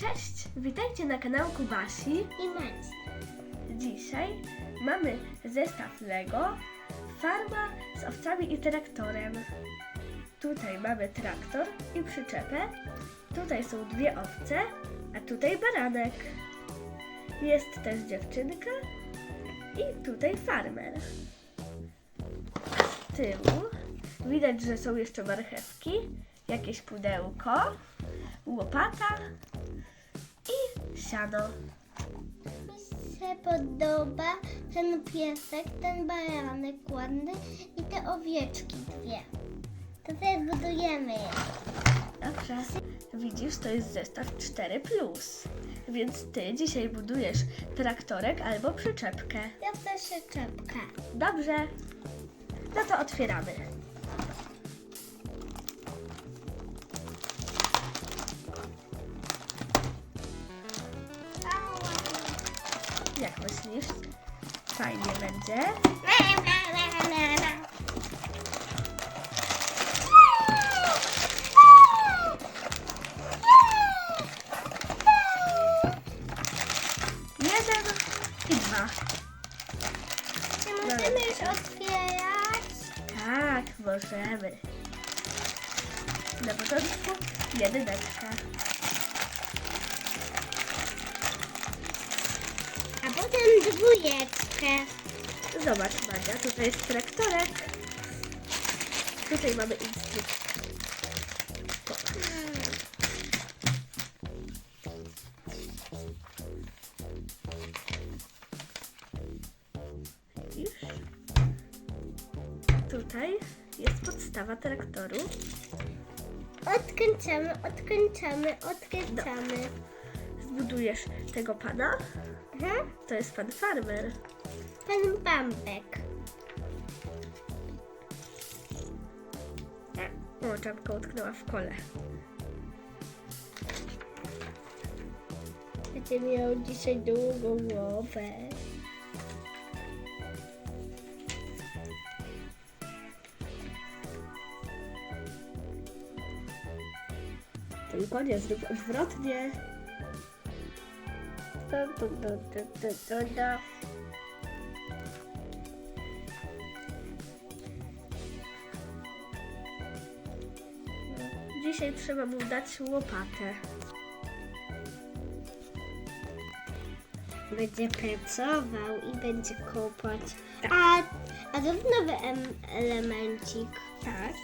Cześć, witajcie na kanałku Basi. i Max. Dzisiaj mamy zestaw Lego, farma z owcami i traktorem. Tutaj mamy traktor i przyczepę. Tutaj są dwie owce, a tutaj baranek. Jest też dziewczynka i tutaj farmer. Z tyłu widać, że są jeszcze marchewki, jakieś pudełko, łopata Mi się podoba ten piesek, ten baranek ładny i te owieczki dwie. To teraz budujemy je. Dobrze. Widzisz, to jest zestaw 4, więc ty dzisiaj budujesz traktorek albo przyczepkę. Ja też czepkę. Dobrze. No to otwieramy. Myślisz? Fajnie będzie. Jeden i dwa. Czy możemy już otwierać? Tak, możemy. Na początku jedyneczka. Dwójeczkę. Zobacz, Madzia, tutaj jest traktorek. Tutaj mamy instrukcję. Widzisz? Tutaj jest podstawa traktoru. Odkręcamy, odkręcamy, odkręcamy. Zbudujesz tego pana. Mhm. To jest pan farmer. Pan Bambek. O, czapka utknęła w kole. Będzie miał dzisiaj długą głowę. Tylko nie zrób odwrotnie. Dun, dun, dun, dun, dun, dun, Dzisiaj trzeba mu dać łopatę. Będzie pracował i będzie kopać. A, a to nowy em, elemencik. Tak.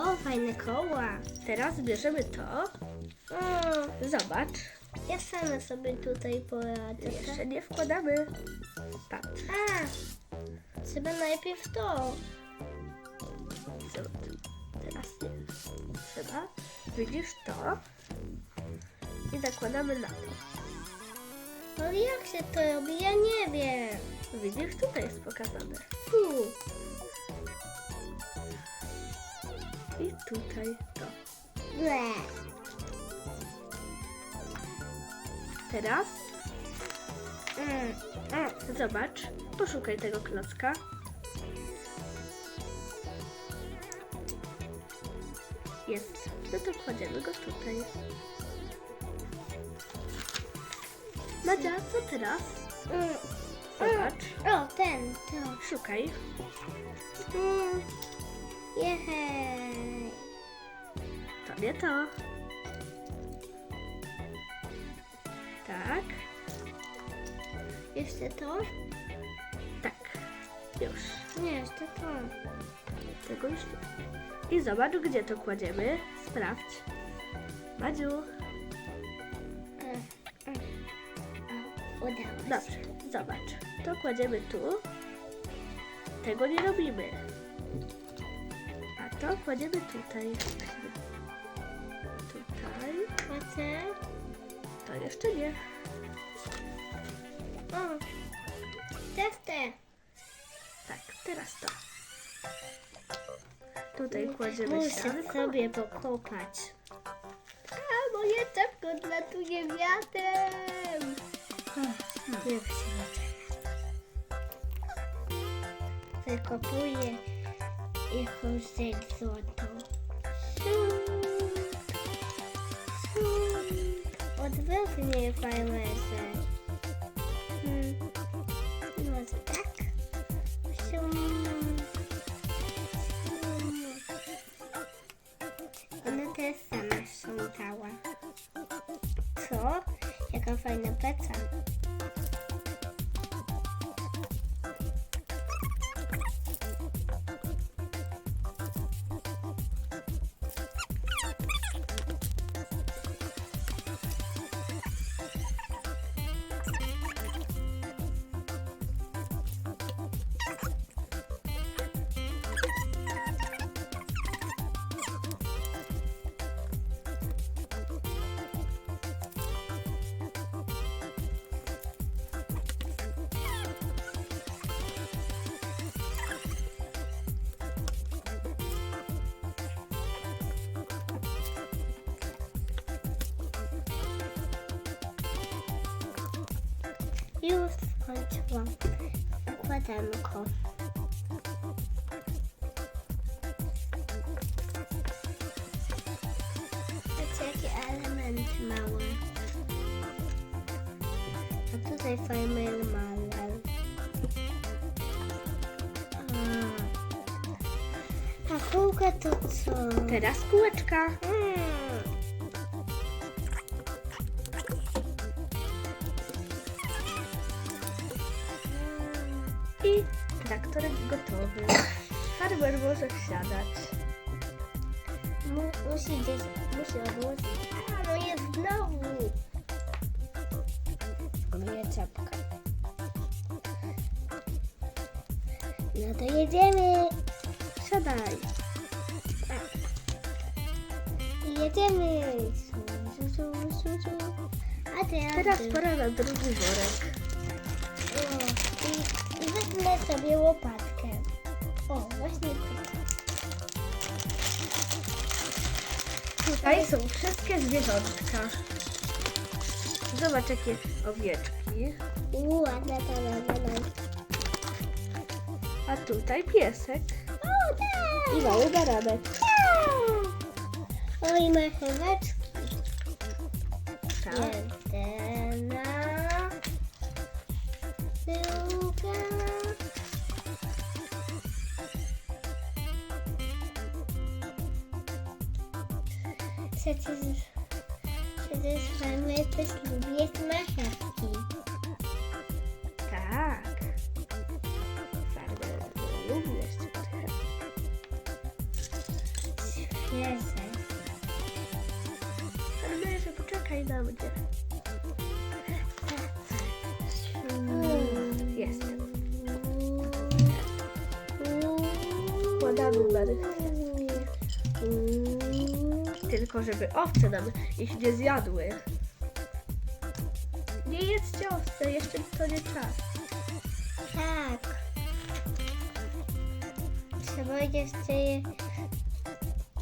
O, fajne koła. Teraz bierzemy to. O, Zobacz. ja sama sobie tutaj poradzę. tak? Jeszcze nie wkładamy. Patrz. A, trzeba najpierw to. Trzeba. Widzisz to? I nakładamy na to. No jak się to robi? Ja nie wiem. Widzisz, tutaj jest pokazane. Fu. I tutaj to. Ble. Teraz Mm. o, zobacz. Poszukaj tego klocka. Jest. No to kładziemy go tutaj. Madzia, co teraz? Zobacz. O, ten, to. Szukaj. Mm. Jehej. To nie to. Tak, Jeszcze to? tak. Już. Nie, jeszcze to. Tego już nie. I zobacz, gdzie to kładziemy. Sprawdź. Madziu. Udało się. Dobrze, zobacz. To kładziemy tu. Tego nie robimy. A to kładziemy tutaj. Tutaj. Te? To jeszcze nie. O, też te. Tak, teraz to. Tutaj kładziemy Muszę sianko. sobie pokopać. A, moje czapko latuje wiatrem. Się Wykopuję i chodzę złoto. Siu, siu. nie farmerze. Hmm. Może tak? Sium. Też sama sprzątała. Co? Jaka fajna praca. Już skończyłam. Układanko. Patrzcie, jakie elementy małe. A tutaj farmer malar. A, a kółka to co? Teraz kółeczka. Mm. Traktorek gotowy. Farmer może wsiadać. Mu, musi gdzieś, musi odłożyć. A, no jest znowu. Moja czapka. No to jedziemy. Wsiadaj. Jedziemy. Su, su, su, su, su. A teraz, Teraz pora na drugi worek. o, i, Wezmę sobie łopatkę. O, właśnie tutaj. Tutaj są wszystkie zwierzątka. Zobacz jakie owieczki. Ładna ta. A tutaj piesek O, tak. i mały baranek. Oj, marcheweczki. Tak. Jedna. Druga. Przecież, przecież farmer też lubi jeść marchewki. Tak. Farmer lubi jeść marchewki. Świeże. Farmerze, poczekaj na mnie. Jestem. Składamy marchewki. Tylko żeby owce nam ich nie zjadły. Nie jedzcie owce, jeszcze to nie czas. Tak. Trzeba jeszcze je...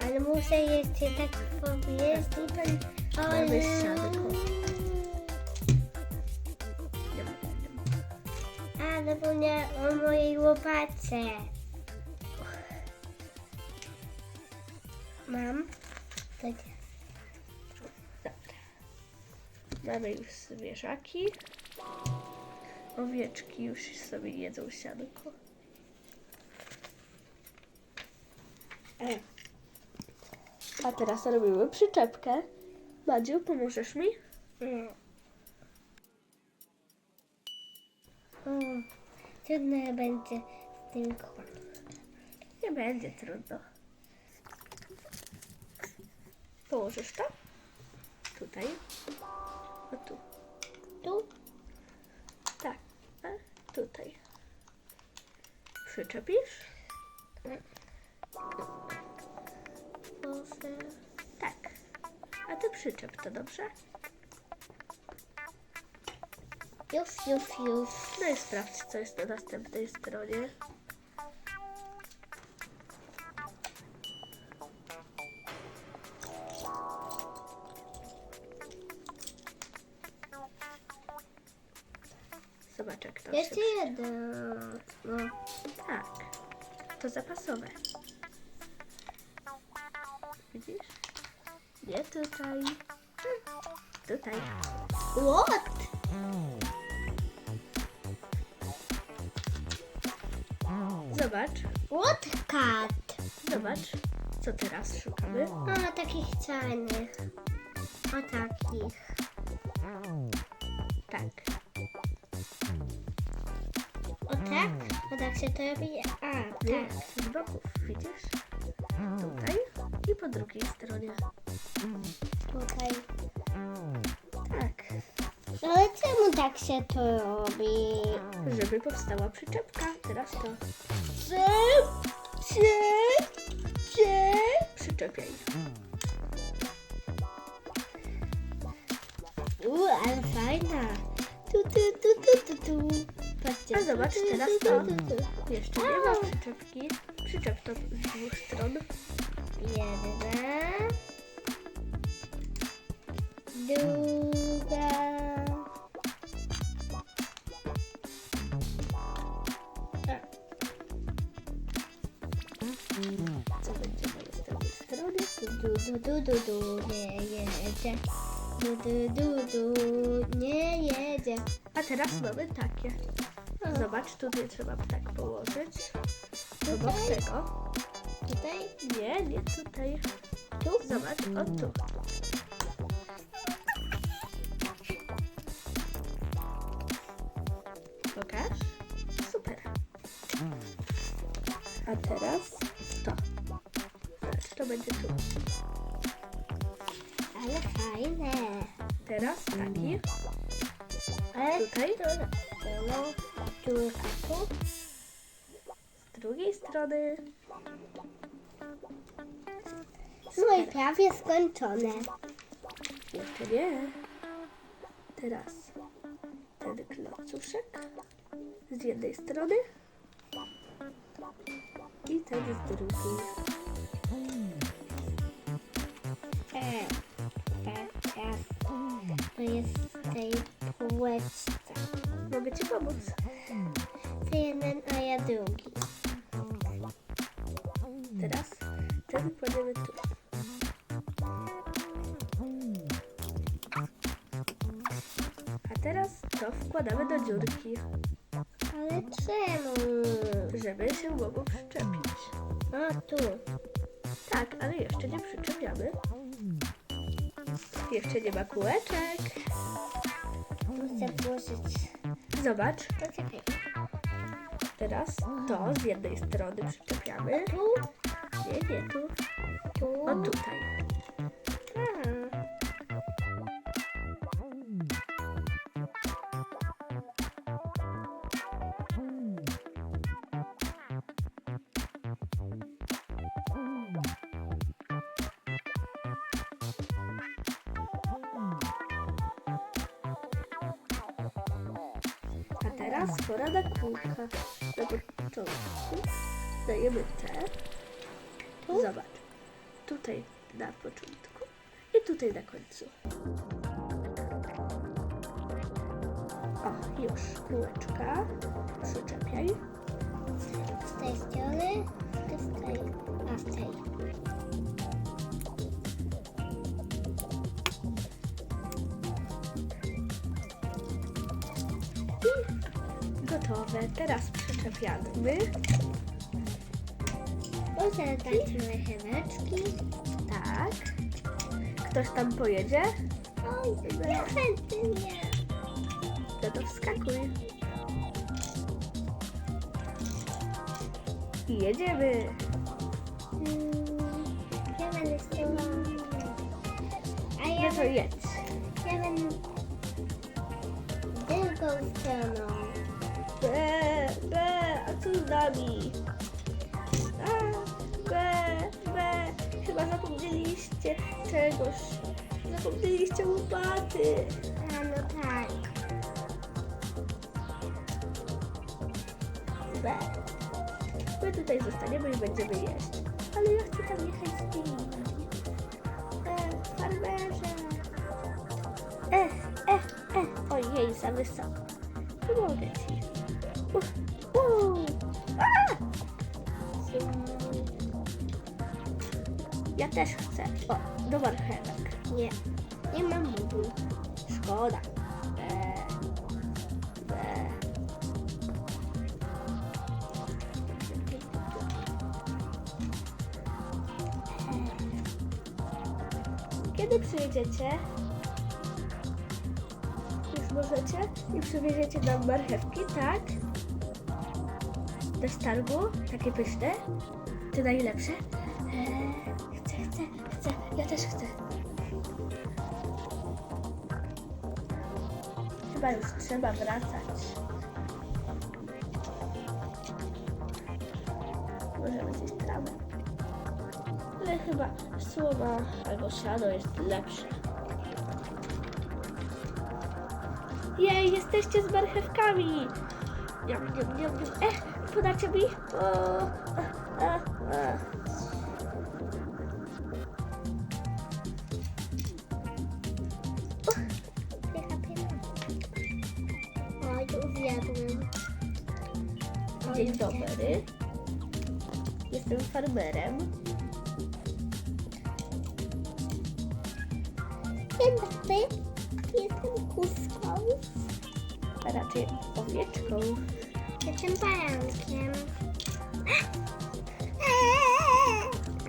Ale muszę jeszcze tak powiedzieć. Ale... mamy niam. A, zapomniałam o mojej łopacie. Mam? Tak. Dobra. Mamy już zwierzaki. Owieczki już sobie jedzą sianko. E. A teraz robimy przyczepkę. Madziu, pomożesz mi? Mm. Trudno będzie z tym kołem. Nie będzie trudno. Położysz to? Tutaj. O tu. Tu? Tak. A tutaj. Przyczepisz? Tak. A ty przyczep to dobrze? Już, już, już. No i sprawdź, co jest na następnej stronie. Zobacz, jak to Jeszcze się... jeden. No. Tak. To zapasowe. Widzisz? Nie tutaj. Hmm, Tutaj. Łot. Zobacz, Łotkat. zobacz, co teraz szukamy. O, takich czarnych. O takich. Tak? O tak się to robi? A, tak. z boków, widzisz? Tutaj i po drugiej stronie. Tutaj. Tak, Ale czemu tak się to robi? żeby powstała przyczepka. Teraz to Cze, cze, cze. przyczepiaj. U, ale fajna. Tu, tu, tu, tu, tu, tu. A zobacz, teraz to. Jeszcze nie ma przyczepki. Przyczep to z dwóch stron. Jedna. Druga. Co będzie z drugiej strony? Du, du, du, du, du, nie jedzie. Du, du, du, du, nie jedzie. A teraz mamy takie. Zobacz, tutaj trzeba tak położyć. Obok Tutaj? tego. Tutaj? Nie, nie tutaj. Tu? Zobacz, o tu. Pokaż. Super. A teraz to. Zobacz, to będzie tu. Ale fajne. Teraz taki. Ale Tutaj. No, strony. No i prawie skończone. Jeszcze nie. Teraz ten klocuszek z jednej strony i ten z drugiej. E, teraz to jest w tej półeczce. Mogę Ci pomóc. Ty jeden, a ja drugi. Teraz ten kładziemy tu. A teraz to wkładamy do dziurki, Ale czemu? żeby się mogło przyczepić. A tu. Tak, ale jeszcze nie przyczepiamy. Jeszcze nie ma kółeczek. Muszę włożyć. Zobacz, Poczekaj. teraz to z jednej strony przyczepiamy. Tu? Nie, nie tu. O tutaj. A. Teraz pora na kółka. Na początku dajemy te. Tu? Zobacz. Tutaj na początku i tutaj na końcu. O, już kółeczka. Przyczepiaj. Z tej strony, z tej, a z tej. Gotowe. Teraz przyczepiamy. Może dać marcheweczki. Tak. Ktoś tam pojedzie? Oj, ja chętnie. No to wskakuj. I jedziemy. Mm, Ja będę z tyłu. A ja, No to będę- jedź. ja będę drugą stroną. Be, be, a co z nami? Zapomnieliście czegoś. Zapomnieliście łopaty. A no tak. Be. My tutaj zostaniemy i będziemy jeść. Ale ja chcę tam jechać z nimi. E, farmerze. E, e, e. Ojej, za wysoko. Pomogę ci. Uf, Ja też chcę. O, do marchewek. Nie, nie mam budu. Szkoda. Kiedy przyjedziecie? Już możecie? I przywieziecie nam marchewki, tak? Do targu? Takie pyszne? Te najlepsze? Też chcę. Chyba już trzeba wracać. Możemy zjeść trawę. Ale chyba słoma albo siano jest lepsze. Jej, jesteście z marchewkami! Niam, niam, niam, niam. Eh, podacie mi? O, a, a, Dzień dobry. Jestem farmerem. Dzień dobry. Jestem kuską. A raczej owieczką. Jestem barankiem.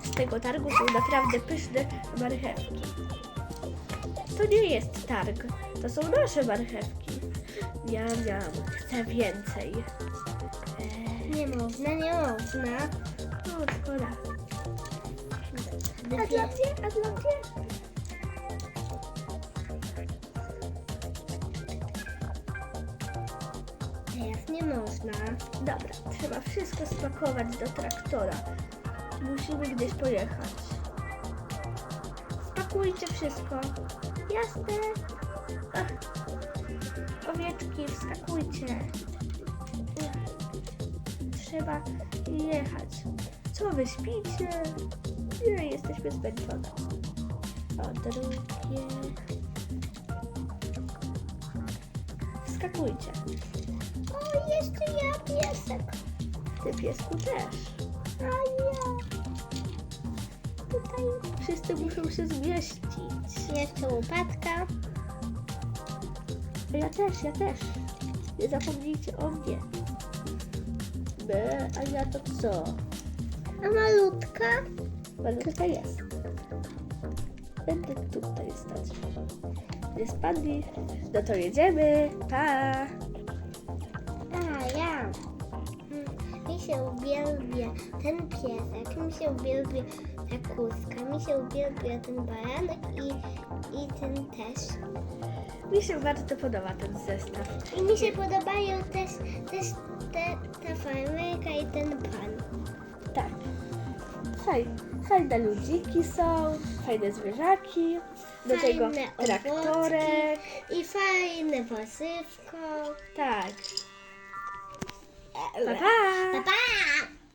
Z tego targu są naprawdę pyszne marchewki. To nie jest targ, to są nasze marchewki. Niam, niam, chcę więcej. Nie można, nie można. o, szkoda. A dla mnie? A dla mnie? Teraz nie można. Dobra, trzeba wszystko spakować do traktora. Musimy gdzieś pojechać. Spakujcie wszystko. Jasne. Ach. Owieczki, wskakujcie. Trzeba jechać. Co wy śpicie? Nie, jesteśmy zmęczone. A drugie. Wskakujcie. O, jeszcze ja piesek. Ty piesku też. A ja. Tutaj Wszyscy muszą się zmieścić. jeszcze łopatka. Ja też, ja też. Nie zapomnijcie o mnie. A ja to co? A malutka? Malutka jest. Będę tutaj stać. Nie spadli. No to jedziemy. Pa! A, ja. Mm, Mi się uwielbia ten piesek, mi się uwielbia ta kuska, mi się uwielbia ten baranek i, i ten też. Mi się bardzo podoba ten zestaw. I mi się podobają też, też te, ta farmerka i ten pan. Tak. Fajne, fajne ludziki są, fajne zwierzaki. Do tego Fajne traktorek. I fajne warzywko. Tak. Pa, pa! pa! pa.